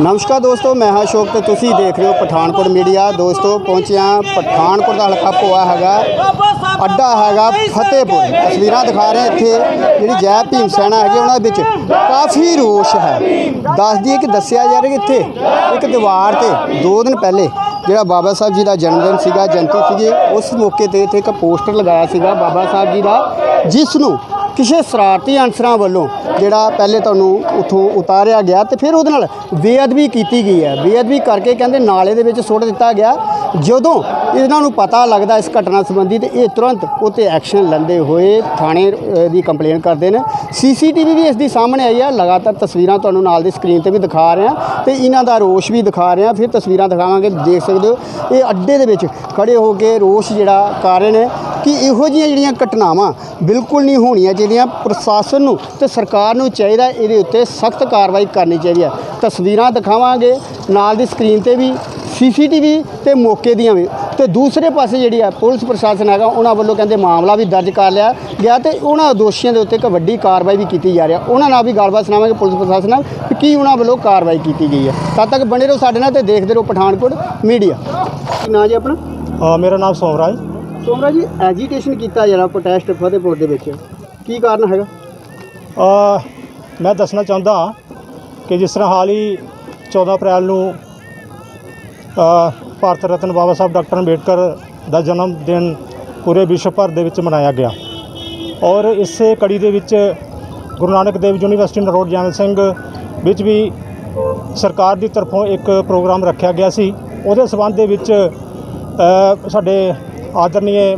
ਨਮਸਕਾਰ ਦੋਸਤੋ, ਮੈਂ ਹਾਂ ਅਸ਼ੋਕ ਤੇ ਤੁਸੀਂ ਦੇਖ ਰਹੇ ਹੋ ਪਠਾਨਕੋਟ ਮੀਡੀਆ। ਦੋਸਤੋ ਪਹੁੰਚਿਆ ਪਠਾਨਕੋਟ ਦਾ ਹਲਕਾ ਪੋਆ ਹੈਗਾ, ਅੱਡਾ ਹੈਗਾ ਫਤਿਹਪੁਰ। ਤਸਵੀਰਾਂ ਦਿਖਾ ਰਹੇ ਇੱਥੇ, ਜਿਹੜੀ ਜੈ ਭੀਮ ਸੈਨਾ ਹੈਗੀ, ਉਹਨਾਂ ਵਿੱਚ ਕਾਫੀ ਰੋਸ਼ ਹੈ। ਦੱਸ ਦਈਏ ਕਿ ਦੱਸਿਆ ਜਾ ਰਿਹਾ ਕਿ ਇੱਥੇ ਇੱਕ ਦੀਵਾਰ ਤੇ ਦੋ ਦਿਨ ਪਹਿਲੇ ਜਿਹੜਾ ਬਾਬਾ ਸਾਹਿਬ ਜੀ ਦਾ ਜਨਮ ਦਿਨ ਸੀਗਾ ਜਯੰਤੀ ਸੀਗੀ, ਉਸ ਮੌਕੇ ਤੇ ਇੱਥੇ ਇੱਕ ਪੋਸਟਰ ਲਗਾਇਆ ਸੀਗਾ ਬਾਬਾ ਸਾਹਿਬ ਜੀ ਦਾ, ਜਿਸ ਨੂੰ ਕਿਸੇ ਸ਼ਰਾਰਤੀ ਅਨਸਰਾਂ ਵੱਲੋਂ ਜਿਹੜਾ ਪਹਿਲੇ ਤੁਹਾਨੂੰ ਉਥੋਂ ਉਤਾਰਿਆ ਗਿਆ ਤੇ ਫਿਰ ਉਹਦੇ ਨਾਲ ਬੇਅਦਬੀ ਕੀਤੀ ਗਈ ਹੈ। ਬੇਅਦਬੀ ਕਰਕੇ ਕਹਿੰਦੇ ਨਾਲੇ ਦੇ ਵਿੱਚ ਸੁੱਟ ਦਿੱਤਾ ਗਿਆ। ਜਦੋਂ ਇਹਨਾਂ ਨੂੰ ਪਤਾ ਲੱਗਦਾ ਇਸ ਘਟਨਾ ਸੰਬੰਧੀ ਤੇ ਇਹ ਤੁਰੰਤ ਉਤੇ ਐਕਸ਼ਨ ਲੈਂਦੇ ਹੋਏ ਥਾਣੇ ਦੀ ਕੰਪਲੇਨ ਕਰਦੇ ਨੇ। ਸੀਸੀਟੀਵੀ ਵੀ ਇਸ ਦੀ ਸਾਹਮਣੇ ਆਈ ਹੈ ਲਗਾਤਾਰ ਤਸਵੀਰਾਂ ਤੁਹਾਨੂੰ ਨਾਲ ਦੀ ਸਕਰੀਨ ਤੇ ਵੀ ਦਿਖਾ ਰਹੇ ਹਾਂ ਤੇ ਇਹਨਾਂ ਦਾ ਰੋਸ਼ ਵੀ ਦਿਖਾ ਰਹੇ ਹਾਂ। ਫਿਰ ਤਸਵੀਰਾਂ ਦਿਖਾਵਾਂਗੇ, ਦੇਖ ਸਕਦੇ ਹੋ। ਇਹ ਅੱਡੇ ਦੇ ਵਿੱਚ ਖੜੇ ਹੋ ਕੇ ਰੋਸ਼ ਜਿਹੜਾ ਕਰ ਰਹੇ ਨੇ। ਕਿ ਇਹੋ ਜਿਹੀਆਂ ਜਿਹੜੀਆਂ ਘਟਨਾਵਾਂ ਬਿਲਕੁਲ ਨਹੀਂ ਹੋਣੀਆਂ ਚਾਹੀਦੀਆਂ। ਪ੍ਰਸ਼ਾਸਨ ਨੂੰ ਤੇ ਸਰਕਾਰ ਨੂੰ ਚਾਹੀਦਾ ਇਹਦੇ ਉੱਤੇ ਸਖਤ ਕਾਰਵਾਈ ਕਰਨੀ ਚਾਹੀਦੀ ਹੈ। ਤਸਵੀਰਾਂ ਦਿਖਾਵਾਂਗੇ, ਨਾਲ ਦੀ ਸਕਰੀਨ ਤੇ ਵੀ, ਸੀਸੀਟੀਵੀ ਤੇ ਮੌਕੇ ਦੀਆਂ ਵੀ। ਤੇ ਦੂਸਰੇ ਪਾਸੇ ਜਿਹੜੀ ਆ ਪੁਲਿਸ ਪ੍ਰਸ਼ਾਸਨ ਹੈਗਾ, ਉਹਨਾਂ ਵੱਲੋਂ ਕਹਿੰਦੇ ਮਾਮਲਾ ਵੀ ਦਰਜ ਕਰ ਲਿਆ ਗਿਆ ਤੇ ਉਹਨਾਂ ਦੋਸ਼ੀਆਂ ਦੇ ਉੱਤੇ ਇੱਕ ਵੱਡੀ ਕਾਰਵਾਈ ਵੀ ਕੀਤੀ ਜਾ ਰਹੀ ਹੈ। ਉਹਨਾਂ ਨਾਲ ਵੀ ਗੱਲਬਾਤ ਸੁਣਾਵਾਂਗੇ ਪੁਲਿਸ ਪ੍ਰਸ਼ਾਸਨ ਨਾਲ ਕਿ ਕੀ ਉਹਨਾਂ ਵੱਲੋਂ ਕਾਰਵਾਈ ਕੀਤੀ ਗਈ ਹੈ। ਤਦ ਤੱਕ ਬਣੇ ਰਹੋ ਸਾਡੇ ਨਾਲ ਤੇ ਦੇਖਦੇ ਰਹੋ ਪਠਾਨਕੋਟ ਮੀਡੀਆ। ਨਾਂ ਜੀ ਆਪਣਾ? ਮੇਰਾ ਨਾਮ ਸੋਮਰਾਜ ਸੋਮਰਾ ਜੀ ਐਜੀਟੇਸ਼ਨ ਕੀਤਾ ਜਿਹੜਾ ਪ੍ਰੋਟੈਸਟ ਫਤਿਹਪੁਰ ਦੇ ਵਿੱਚ। ਕੀ ਕਾਰਨ ਹੈਗਾ? ਅ, ਮੈਂ ਦੱਸਣਾ ਚਾਹੁੰਦਾ ਹਾਂ ਕਿ ਜਿਸ ਤਰ੍ਹਾਂ ਹਾਲ ਹੀ 14 ਅਪ੍ਰੈਲ ਨੂੰ ਭਾਰਤ ਰਤਨ ਬਾਬਾ ਸਾਹਿਬ ਡਾਕਟਰ ਅੰਬੇਡਕਰ ਦਾ ਜਨਮ ਦਿਨ ਪੂਰੇ ਵਿਸ਼ਵ ਭਰ ਦੇ ਵਿੱਚ ਮਨਾਇਆ ਗਿਆ। ਔਰ ਇਸੇ ਕੜੀ ਦੇ ਵਿੱਚ ਗੁਰੂ ਨਾਨਕ ਦੇਵ ਯੂਨੀਵਰਸਿਟੀ ਨਰੋੜ ਜੈਮਲ ਸਿੰਘ ਵਿੱਚ ਵੀ ਸਰਕਾਰ ਦੀ ਤਰਫੋਂ ਇੱਕ ਪ੍ਰੋਗਰਾਮ ਰੱਖਿਆ ਗਿਆ ਸੀ। ਉਹਦੇ ਸਬੰਧ ਦੇ ਵਿੱਚ ਸਾਡੇ ਆਦਰਨੀय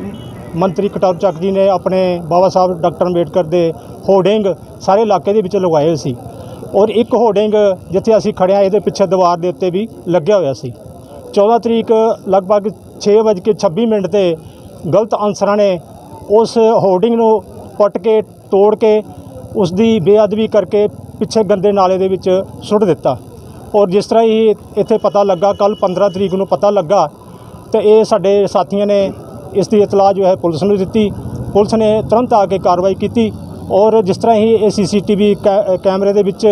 ਮੰਤਰੀ ਕਟੌਰ ਚੱਕ ਜੀ ਨੇ ਆਪਣੇ ਬਾਬਾ ਸਾਹਿਬ ਡਾਕਟਰ ਅੰਬੇਡਕਰ ਦੇ ਹੋਰਡਿੰਗ ਸਾਰੇ ਇਲਾਕੇ ਦੇ ਵਿੱਚ ਲਗਾਏ ਹੋਏ ਸੀ। ਔਰ ਇੱਕ ਹੋਰਡਿੰਗ ਜਿੱਥੇ ਅਸੀਂ ਖੜਿਆ ਇਹਦੇ ਪਿੱਛੇ ਦੀਵਾਰ ਦੇ ਉੱਤੇ ਵੀ ਲੱਗਿਆ ਹੋਇਆ ਸੀ। 14 ਤਰੀਕ ਲਗਭਗ 6:26 ਮਿੰਟ ਤੇ ਗਲਤ ਅਨਸਰਾਂ ਨੇ ਉਸ ਹੋਰਡਿੰਗ ਨੂੰ ਪੱਟ ਕੇ, ਤੋੜ ਕੇ ਉਸ ਦੀ ਬੇਅਦਬੀ ਕਰਕੇ ਪਿੱਛੇ ਗੰਦੇ ਨਾਲੇ ਦੇ ਵਿੱਚ ਸੁੱਟ ਦਿੱਤਾ। ਔਰ ਜਿਸ ਤਰ੍ਹਾਂ ਹੀ ਇੱਥੇ ਪਤਾ ਲੱਗਾ ਕੱਲ 15 ਤਰੀਕ ਨੂੰ ਪਤਾ ਲੱਗਾ, ਤੇ ਇਹ ਸਾਡੇ ਸਾਥੀਆਂ ਨੇ ਇਸ ਦੀ ਇਤਲਾਹ ਜੋ ਹੈ ਪੁਲਿਸ ਨੂੰ ਦਿੱਤੀ। ਪੁਲਿਸ ਨੇ ਤੁਰੰਤ ਆ ਕੇ ਕਾਰਵਾਈ ਕੀਤੀ ਔਰ ਜਿਸ ਤਰ੍ਹਾਂ ਹੀ ਇਹ ਸੀਸੀਟੀਵੀ ਕੈਮਰੇ ਦੇ ਵਿੱਚ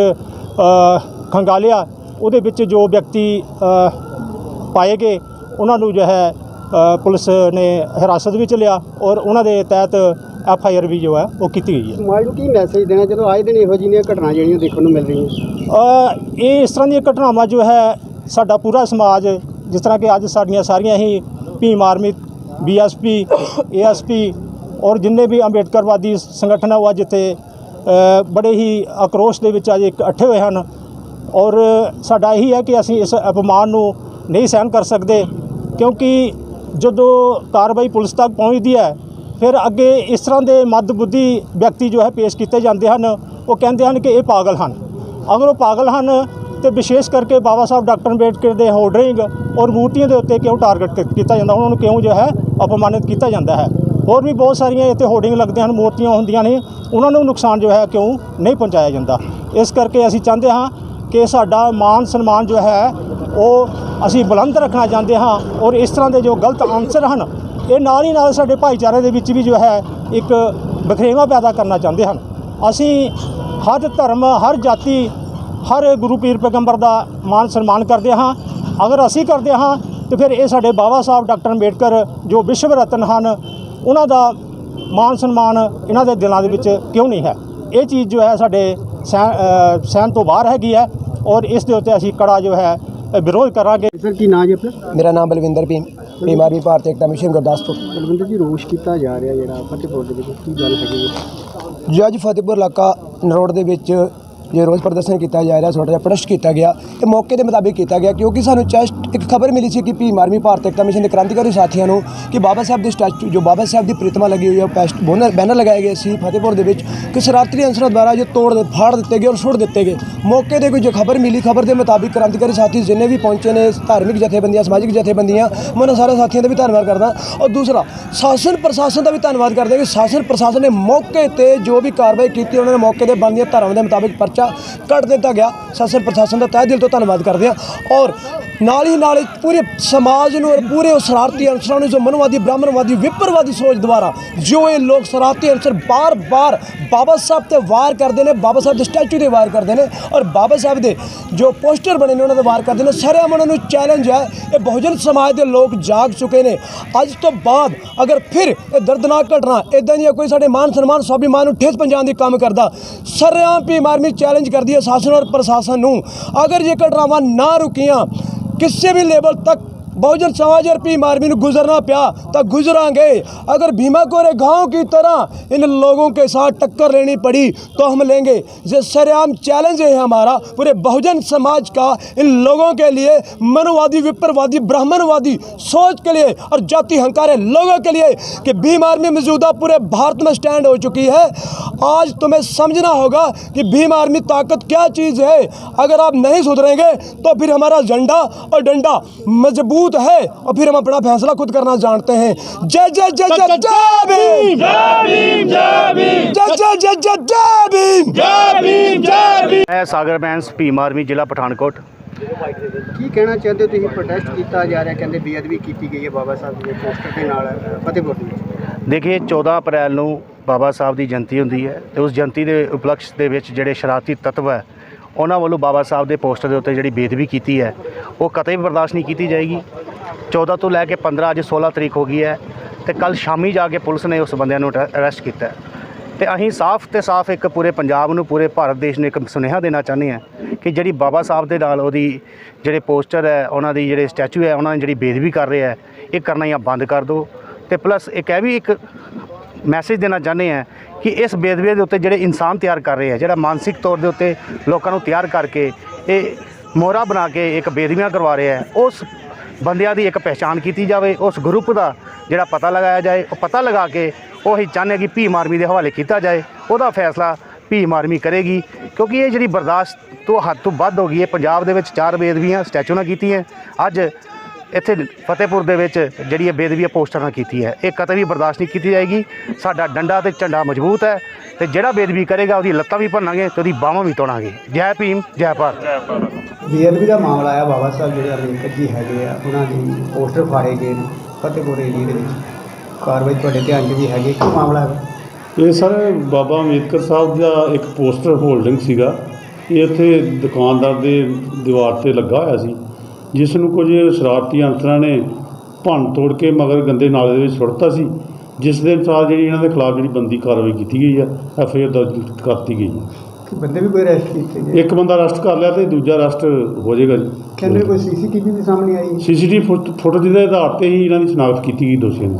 ਖੰਗਾਲਿਆ ਉਹਦੇ ਵਿੱਚ ਜੋ ਵਿਅਕਤੀ ਪਾਏ ਗਏ ਉਹਨਾਂ ਨੂੰ ਜੋ ਹੈ ਪੁਲਿਸ ਨੇ ਹਿਰਾਸਤ ਵਿੱਚ ਲਿਆ ਔਰ ਉਹਨਾਂ ਦੇ ਤਹਿਤ ਐਫ ਆਈ ਆਰ ਵੀ ਜੋ ਹੈ ਉਹ ਕੀਤੀ ਗਈ ਹੈ। ਸਮਾਜ ਨੂੰ ਕੀ ਮੈਸੇਜ ਦੇਣਾ ਜਦੋਂ ਆਏ ਦਿਨ ਇਹੋ ਜਿਹੀਆਂ ਘਟਨਾ ਜਿਹੜੀਆਂ ਦੇਖਣ ਨੂੰ ਮਿਲ ਰਹੀਆਂ? ਇਹ ਇਸ ਤਰ੍ਹਾਂ ਦੀਆਂ ਘਟਨਾਵਾਂ ਜੋ ਹੈ ਸਾਡਾ ਪੂਰਾ ਸਮਾਜ ਜਿਸ ਤਰ੍ਹਾਂ ਕਿ ਅੱਜ ਸਾਡੀਆਂ ਸਾਰੀਆਂ ਹੀ ਭੀਮ ਆਰਮੀ ਬੀਐਸਪੀ ਏਐਸਪੀ ਔਰ ਜਿੰਨੇ ਵੀ ਅੰਬੇਡਕਰਵਾਦੀ ਸੰਗਠਨ ਹੈ ਉਹ ਅੱਜ ਇੱਥੇ ਬੜੇ ਹੀ ਆਕਰੋਸ਼ ਦੇ ਵਿੱਚ ਅੱਜ ਇਕੱਠੇ ਹੋਏ ਹਨ। ਔਰ ਸਾਡਾ ਇਹੀ ਹੈ ਕਿ ਅਸੀਂ ਇਸ ਅਪਮਾਨ ਨੂੰ ਨਹੀਂ ਸਹਿਣ ਕਰ ਸਕਦੇ, ਕਿਉਂਕਿ ਜਦੋਂ ਕਾਰਵਾਈ ਪੁਲਿਸ ਤੱਕ ਪਹੁੰਚਦੀ ਹੈ, ਫਿਰ ਅੱਗੇ ਇਸ ਤਰ੍ਹਾਂ ਦੇ ਮੱਧਬੁੱਧੀ ਵਿਅਕਤੀ ਜੋ ਹੈ ਪੇਸ਼ ਕੀਤੇ ਜਾਂਦੇ ਹਨ, ਉਹ ਕਹਿੰਦੇ ਹਨ ਕਿ ਇਹ ਪਾਗਲ ਹਨ। ਅਗਰ ਉਹ ਪਾਗਲ ਹਨ, ਤੇ ਵਿਸ਼ੇਸ਼ ਕਰਕੇ ਬਾਬਾ ਸਾਹਿਬ ਡਾਕਟਰ ਅੰਬੇਡਕਰ ਦੇ ਹੋਰਡਿੰਗ ਔਰ ਮੂਰਤੀਆਂ ਦੇ ਉੱਤੇ ਕਿਉਂ ਟਾਰਗੇਟ ਕੀਤਾ ਜਾਂਦਾ, ਉਹਨਾਂ ਨੂੰ ਕਿਉਂ ਜੋ ਹੈ ਅਪਮਾਨਿਤ ਕੀਤਾ ਜਾਂਦਾ ਹੈ। ਹੋਰ ਵੀ ਬਹੁਤ ਸਾਰੀਆਂ ਇੱਥੇ ਹੋਰਡਿੰਗ ਲੱਗਦੇ ਹਨ ਮੂਰਤੀਆਂ ਹੁੰਦੀਆਂ ਨੇ। ਉਹਨਾਂ ਨੂੰ ਨੁਕਸਾਨ ਜੋ ਹੈ ਕਿਉਂ ਨਹੀਂ ਪਹੁੰਚਾਇਆ ਜਾਂਦਾ? ਇਸ ਕਰਕੇ ਅਸੀਂ ਚਾਹੁੰਦੇ ਹਾਂ ਕਿ ਸਾਡਾ ਮਾਨ ਸਨਮਾਨ ਜੋ ਹੈ, ਉਹ ਅਸੀਂ ਬੁਲੰਦ ਰੱਖਣਾ ਚਾਹੁੰਦੇ ਹਾਂ ਔਰ ਇਸ ਤਰ੍ਹਾਂ ਦੇ ਜੋ ਗਲਤ ਆਨਸਰ ਹਨ, ਇਹ ਨਾਲ ਹੀ ਨਾਲ ਸਾਡੇ ਭਾਈਚਾਰੇ ਦੇ ਵਿੱਚ ਵੀ ਜੋ ਹੈ, ਇੱਕ ਬਖਰੇਵਾ ਪੈਦਾ ਕਰਨਾ ਚਾਹੁੰਦੇ ਹਨ। ਅਸੀਂ ਹਰ ਧਰਮ, ਹਰ ਜਾਤੀ, ਹਰ ਗੁਰੂ ਪੀਰ ਪੈਗੰਬਰ ਦਾ ਮਾਨ ਸਨਮਾਨ ਕਰਦੇ ਹਾਂ। ਅਗਰ ਅਸੀਂ ਕਰਦੇ ਹਾਂ ਤੇ ਫਿਰ ਇਹ ਸਾਡੇ ਬਾਬਾ ਸਾਹਿਬ ਡਾਕਟਰ ਅੰਬੇਡਕਰ ਜੋ ਵਿਸ਼ਵ ਰਤਨ ਹਨ ਉਹਨਾਂ ਦਾ ਮਾਨ ਸਨਮਾਨ ਇਹਨਾਂ ਦੇ ਦਿਲਾਂ ਦੇ ਵਿੱਚ ਕਿਉਂ ਨਹੀਂ ਹੈ? ਇਹ ਚੀਜ਼ ਜੋ ਹੈ ਸਾਡੇ ਸਹਿ- ਅ, ਸਹਿਣ ਤੋਂ ਬਾਹਰ ਹੈਗੀ ਹੈ ਔਰ ਇਸ ਦੇ ਉੱਤੇ ਅਸੀਂ ਕੜਾ ਜੋ ਹੈ ਵਿਰੋਧ ਕਰਾਂਗੇ। ਸਰ ਕੀ ਨਾਂ ਜੀ ਆਪਣਾ? ਮੇਰਾ ਨਾਮ ਬਲਵਿੰਦਰ ਭੀਮ ਬੀਮਾਰੀ ਭਾਰਤੀ ਏਕਤਾ ਮਿਸ਼ਨ ਗੁਰਦਾਸਪੁਰ। ਬਲਵਿੰਦਰ ਜੀ ਰੋਸ਼ ਕੀਤਾ ਜਾ ਰਿਹਾ ਜਿਹੜਾ ਫਤਿਹਪੁਰ ਦੇ ਵਿੱਚ ਕੀ ਗੱਲ ਹੈਗੀ ਹੈ? ਜੋ ਅੱਜ ਫਤਿਹਪੁਰ ਇਲਾਕਾ ਨਰੋੜ ਦੇ ਵਿੱਚ ਜੇ ਰੋਜ਼ ਪ੍ਰਦਰਸ਼ਨ ਕੀਤਾ ਜਾ ਰਿਹਾ ਛੋਟਾ ਜਿਹਾ ਪ੍ਰਦਰਸ਼ਨ ਕੀਤਾ ਗਿਆ, ਤੇ ਮੌਕੇ ਦੇ ਮੁਤਾਬਿਕ ਕੀਤਾ ਗਿਆ, ਕਿਉਂਕਿ ਸਾਨੂੰ ਜਸਟ ਇੱਕ ਖਬਰ ਮਿਲੀ ਸੀ ਕਿ ਭੀਮ ਆਰਮੀ ਭਾਰਤ ਏਕਤਾ ਮਿਸ਼ਨ ਦੇ ਕ੍ਰਾਂਤੀਕਾਰੀ ਸਾਥੀਆਂ ਨੂੰ ਕਿ ਬਾਬਾ ਸਾਹਿਬ ਦੀ ਸਟੈਚੂ, ਜੋ ਬਾਬਾ ਸਾਹਿਬ ਦੀ ਪ੍ਰਤਿਮਾ ਲੱਗੀ ਹੋਈ ਹੈ ਪੈਸਟ ਬੋਨਰ, ਬੈਨਰ ਲਗਾਏ ਗਏ ਸੀ ਫਤਿਹਪੁਰ ਦੇ ਵਿੱਚ, ਕਿ ਸ਼ਰਾਰਤੀ ਅਨਸਰਾਂ ਦੁਆਰਾ ਜੋ ਤੋੜ ਫਾੜ ਦਿੱਤੇ ਗਏ ਔਰ ਸੁੱਟ ਦਿੱਤੇ ਗਏ। ਮੌਕੇ ਤੇ ਕੋਈ ਜੋ ਖਬਰ ਮਿਲੀ, ਖਬਰ ਦੇ ਮੁਤਾਬਿਕ ਕ੍ਰਾਂਤੀਕਾਰੀ ਸਾਥੀ ਜਿੰਨੇ ਵੀ ਪਹੁੰਚੇ ਨੇ, ਧਾਰਮਿਕ ਜਥੇਬੰਦੀਆਂ, ਸਮਾਜਿਕ ਜਥੇਬੰਦੀਆਂ, ਮੈਂ ਉਹਨਾਂ ਸਾਰੇ ਸਾਥੀਆਂ ਦਾ ਵੀ ਧੰਨਵਾਦ ਕਰਦਾ। ਔਰ ਦੂਸਰਾ, ਸ਼ਾਸਨ ਪ੍ਰਸ਼ਾਸਨ ਦਾ ਵੀ ਧੰਨਵਾਦ ਕਰਦੇ ਹਾਂ ਕਿ ਸ਼ਾਸਨ ਪ੍ਰਸ਼ਾਸਨ ਨੇ ਮੌਕੇ ਤੇ ਜੋ ਵੀ ਕਾਰਵਾਈ ਕੀਤੀ, ਉਹਨਾਂ ਨੇ ਮੌਕੇ ਤੇ ਬਣਦੀਆਂ ਧਾਰਾਵਾਂ ਦੇ ਮੁਤਾਬਿਕ ਪਰਚਾ ਕੱਢ ਦਿੱਤਾ ਗਿਆ। ਸ਼ਾਸਨ ਪ੍ਰਸ਼ਾਸਨ ਦਾ ਤਹਿ ਦਿਲ ਤੋਂ ਧੰਨਵਾਦ ਕਰਦੇ ਹਾਂ। ਔਰ ਨਾਲ ਹੀ ਨਾਲ ਪੂਰੇ ਸਮਾਜ ਨੂੰ ਔਰ ਪੂਰੇ ਉਹ ਸ਼ਰਾਰਤੀ ਅਨਸਰਾਂ ਨੂੰ ਜੋ ਮਨਵਾਦੀ, ਬ੍ਰਾਹਮਣਵਾਦੀ, ਵਿਪਰਵਾਦੀ ਸੋਚ ਦੁਆਰਾ ਜੋ ਇਹ ਲੋਕ ਸ਼ਰਾਰਤੀ ਅਨਸਰ ਬਾਰ-ਬਾਰ ਬਾਬਾ ਸਾਹਿਬ ਤੇ ਵਾਰ ਕਰਦੇ ਨੇ, ਬਾਬਾ ਸਾਹਿਬ ਦੇ ਸਟੈਚੂ ਤੇ ਵਾਰ ਕਰਦੇ ਨੇ ਔਰ ਬਾਬਾ ਸਾਹਿਬ ਦੇ ਜੋ ਪੋਸਟਰ ਬਣੇ ਨੇ ਉਹਨਾਂ 'ਤੇ ਵਾਰ ਕਰਦੇ ਨੇ ਸਰੇਆਮ ਉਹਨਾਂ ਨੂੰ ਚੈਲੰਜ ਹੈ, ਇਹ ਬਹੁਜਨ ਸਮਾਜ ਦੇ ਲੋਕ ਜਾਗ ਚੁੱਕੇ ਨੇ। ਅੱਜ ਤੋਂ ਬਾਅਦ ਅਗਰ ਫਿਰ ਇਹ ਦਰਦਨਾਕ ਘਟਨਾ ਇਦਾਂ ਦੀਆਂ ਕੋਈ ਸਾਡੇ ਮਾਨ ਸਨਮਾਨ ਸਵਾਭਿਮਾਨ ਨੂੰ ਠੇਸ ਪਹੁੰਚਾਉਣ ਦੀ ਕੰਮ ਕਰਦਾ, ਸਰੇਆਮ ਭੀਮ ਆਰਮੀ ਚੈਲੰਜ ਕਰਦੀ ਹੈ ਸ਼ਾਸਨ ਔਰ ਪ੍ਰਸ਼ਾਸਨ ਨੂੰ। ਅਗਰ ਜੇ ਘਟਨਾਵਾਂ ਨਾ ਰੁਕੀਆਂ ਕਿਸੇ ਵੀ ਲੈਵਲ ਤੱਕ बहुजन समाज और पी आर्मी ने गुजरना पिया तो गुजरांगे। अगर भीमा कोरे गाँव की तरह इन लोगों के साथ टक्कर लेनी पड़ी तो हम लेंगे। ये सरेआम चैलेंज है हमारा, पूरे बहुजन समाज का, इन लोगों के लिए मनुवादी, विपरवादी, ब्राह्मणवादी सोच के लिए और जाति हंकार लोगों के लिए कि भीम आर्मी मौजूदा पूरे भारत में स्टैंड हो चुकी है। आज तुम्हें समझना होगा कि भीम आर्मी ताकत क्या चीज़ है। अगर आप नहीं सुधरेंगे तो फिर हमारा झंडा और डंडा मज़बूत है और फिर हम अपना फैसला खुद करना जानते हैं जय जय जय जय जय भीम जय जय जय जय जय भीम ਮੈਂ ਸਾਗਰ ਬੈਂਸ ਭੀਮ ਆਰਮੀ ਜ਼ਿਲ੍ਹਾ ਪਠਾਨਕੋਟ ਕੀ ਕਹਿਣਾ ਚਾਹੁੰਦੇ ਹੋ ਤੁਸੀਂ ਪ੍ਰੋਟੈਸਟ ਕੀਤਾ ਜਾ ਰਿਹਾ ਕਹਿੰਦੇ ਬੇਅਦਬੀ ਕੀਤੀ ਗਈ ਹੈ ਬਾਬਾ ਸਾਹਿਬ ਦੇ ਪੋਸਟਰ ਦੇ ਨਾਲ ਫਤਿਹਪੁਰ ਵਿੱਚ ਦੇਖੀਏ 14 ਅਪ੍ਰੈਲ ਨੂੰ ਬਾਬਾ ਸਾਹਿਬ ਦੀ ਜਯੰਤੀ ਹੁੰਦੀ ਹੈ ਤੇ ਉਸ ਜਯੰਤੀ ਦੇ ਉਪਲਕਸ਼ ਦੇ ਵਿੱਚ ਜਿਹੜੇ ਸ਼ਰਾਰਤੀ ਤੱਤਵ ਹੈ ਉਹਨਾਂ ਵੱਲੋਂ ਬਾਬਾ ਸਾਹਿਬ ਦੇ ਪੋਸਟਰ ਦੇ ਉੱਤੇ ਜਿਹੜੀ ਬੇਦਬੀ ਕੀਤੀ ਹੈ ਉਹ ਕਦੇ ਵੀ ਬਰਦਾਸ਼ਤ ਨਹੀਂ ਕੀਤੀ ਜਾਏਗੀ। 14 ਤੋਂ ਲੈ ਕੇ 15 ਅੱਜ 16 ਤਰੀਕ ਹੋ ਗਈ ਹੈ ਤੇ ਕੱਲ ਸ਼ਾਮੀ ਜਾ ਕੇ ਪੁਲਿਸ ਨੇ ਉਸ ਬੰਦਿਆਂ ਨੂੰ ਅਰੈਸਟ ਕੀਤਾ ਹੈ। ਤੇ ਅਸੀਂ ਸਾਫ਼ ਤੇ ਸਾਫ਼ ਇੱਕ ਪੂਰੇ ਪੰਜਾਬ ਨੂੰ, ਪੂਰੇ ਭਾਰਤ ਦੇਸ਼ ਨੂੰ ਇੱਕ ਸੁਨੇਹਾ ਦੇਣਾ ਚਾਹੁੰਦੇ ਹਾਂ ਕਿ ਜਿਹੜੀ ਬਾਬਾ ਸਾਹਿਬ ਦੇ ਨਾਲ ਉਹਦੀ ਜਿਹੜੇ ਪੋਸਟਰ ਹੈ, ਉਹਨਾਂ ਦੀ ਜਿਹੜੇ ਸਟੈਚੂ ਹੈ, ਉਹਨਾਂ ਨੇ ਜਿਹੜੀ ਬੇਦਬੀ ਕਰ ਰਹੇ ਹੈ, ਇਹ ਕਰਨਾ ਜਾਂ ਬੰਦ ਕਰ ਦਿਓ। ਤੇ ਪਲੱਸ ਇੱਕ ਇਹ ਵੀ ਇੱਕ ਮੈਸੇਜ ਦੇਣਾ ਚਾਹੁੰਦੇ ਹਾਂ ਕਿ ਇਸ ਬੇਦਬੀ ਦੇ ਉੱਤੇ ਜਿਹੜੇ ਇਨਸਾਨ ਤਿਆਰ ਕਰ ਰਹੇ ਆ ਜਿਹੜਾ ਮਾਨਸਿਕ ਤੌਰ ਦੇ ਉੱਤੇ ਲੋਕਾਂ ਨੂੰ ਤਿਆਰ ਕਰਕੇ ਇਹ ਮੋਹਰਾ ਬਣਾ ਕੇ ਇੱਕ ਬੇਦਬੀਆਂ ਕਰਵਾ ਰਿਹਾ ਹੈ। ਉਸ ਬੰਦਿਆਂ ਦੀ ਇੱਕ ਪਹਿਚਾਣ ਕੀਤੀ ਜਾਵੇ, ਉਸ ਗਰੁੱਪ ਦਾ ਜਿਹੜਾ ਪਤਾ ਲਗਾਇਆ ਜਾਏ, ਉਹ ਪਤਾ ਲਗਾ ਕੇ ਉਹ ਅਸੀਂ ਚਾਹੁੰਦੇ ਹਾਂ ਕਿ ਭੀਮ ਆਰਮੀ ਦੇ ਹਵਾਲੇ ਕੀਤਾ ਜਾਏ। ਉਹਦਾ ਫੈਸਲਾ ਭੀਮ ਆਰਮੀ ਕਰੇਗੀ, ਕਿਉਂਕਿ ਇਹ ਜਿਹੜੀ ਬਰਦਾਸ਼ਤ ਤੋਂ ਹੱਦ ਤੋਂ ਵੱਧ ਹੋ ਗਈ ਹੈ, ਪੰਜਾਬ ਦੇ ਵਿੱਚ ਚਾਰ ਬੇਦਵੀਆਂ ਸਟੈਚੂ ਨਾਲ ਕੀਤੀਆਂ। ਅੱਜ ਇੱਥੇ ਫਤਿਹਪੁਰ ਦੇ ਵਿੱਚ ਜਿਹੜੀ ਇਹ ਬੇਦਬੀ ਪੋਸਟਰ ਨਾਲ ਕੀਤੀ ਹੈ। ਇਹ ਕਤਈ ਵੀ ਬਰਦਾਸ਼ਤ ਨਹੀਂ ਕੀਤੀ ਜਾਏਗੀ। ਸਾਡਾ ਡੰਡਾ ਤੇ ਝੰਡਾ ਮਜ਼ਬੂਤ ਹੈ ਤੇ ਜਿਹੜਾ ਬੇਦਬੀ ਕਰੇਗਾ ਉਹਦੀ ਲੱਤਾਂ ਵੀ ਭੰਨਾਂਗੇ ਤੇ ਉਹਦੀ ਬਾਹਾਂ ਵੀ ਤੋੜਾਂਗੇ। ਜੈ ਭੀਮ ਜੈ ਭਾਰਤ। ਬੇਅਦਬੀ ਦਾ ਮਾਮਲਾ ਆਇਆ। ਬਾਬਾ ਸਾਹਿਬ ਜਿਹੜੇ ਅੰਬੇਦਕਰ ਜੀ ਹੈਗੇ ਆ ਉਹਨਾਂ ਦੇ ਪੋਸਟਰ ਫਾੜੇ ਗਏ ਨੇ ਫਤਿਹਪੁਰ ਏਰੀਏ ਦੇ ਵਿੱਚ। ਕਾਰਵਾਈ ਤੁਹਾਡੇ ਧਿਆਨ 'ਚ ਵੀ ਹੈਗੀ ਕੀ ਮਾਮਲਾ ਹੈ? ਇਹ ਸਰ ਬਾਬਾ ਅੰਬੇਦਕਰ ਸਾਹਿਬ ਦਾ ਇੱਕ ਪੋਸਟਰ ਹੋਲਡਿੰਗ ਸੀਗਾ। ਇਹ ਇੱਥੇ ਦੁਕਾਨਦਾਰ ਦੇ ਦੀਵਾਰ ਤੇ ਲੱਗਾ ਹੋਇਆ ਸੀ। ਜਿਸ ਨੂੰ ਕੁਝ ਸ਼ਰਾਰਤੀ ਅੰਸਰਾਂ ਨੇ ਭੰਨ ਤੋੜ ਕੇ ਮਗਰ ਗੰਦੇ ਨਾਲੇ ਦੇ ਵਿੱਚ ਸੁੱਟਤਾ ਸੀ ਜਿਸ ਦੇ ਅਨੁਸਾਰ ਜਿਹੜੀ ਇਹਨਾਂ ਦੇ ਖਿਲਾਫ ਜਿਹੜੀ ਬੰਦੀ ਕਾਰਵਾਈ ਕੀਤੀ ਗਈ ਆ ਐਫ ਆਈ ਆਰ ਦਰਜ ਕਰਤੀ ਗਈ ਹੈ। ਕਿ ਬੰਦੇ ਵੀ ਕੋਈ ਅਰੈਸਟ ਕੀਤੇ ਗਏ? ਇੱਕ ਬੰਦਾ ਅਰੈਸਟ ਕਰ ਲਿਆ ਤੇ ਦੂਜਾ ਅਰੈਸਟ ਹੋ ਜਾਏਗਾ ਕਹਿੰਦੇ ਜੀ ਕੋਈ ਸੀਸੀਟੀਵੀ ਵੀ ਸਾਹਮਣੇ ਆਈ? ਸੀਸੀਟੀਵੀ ਫੁਟੇਜ ਦੇ ਆਧਾਰ ਤੇ ਹੀ ਇਹਨਾਂ ਦੀ ਸ਼ਨਾਖਤ ਕੀਤੀ ਗਈ ਦੋਸ਼ੀਆਂ ਦੀ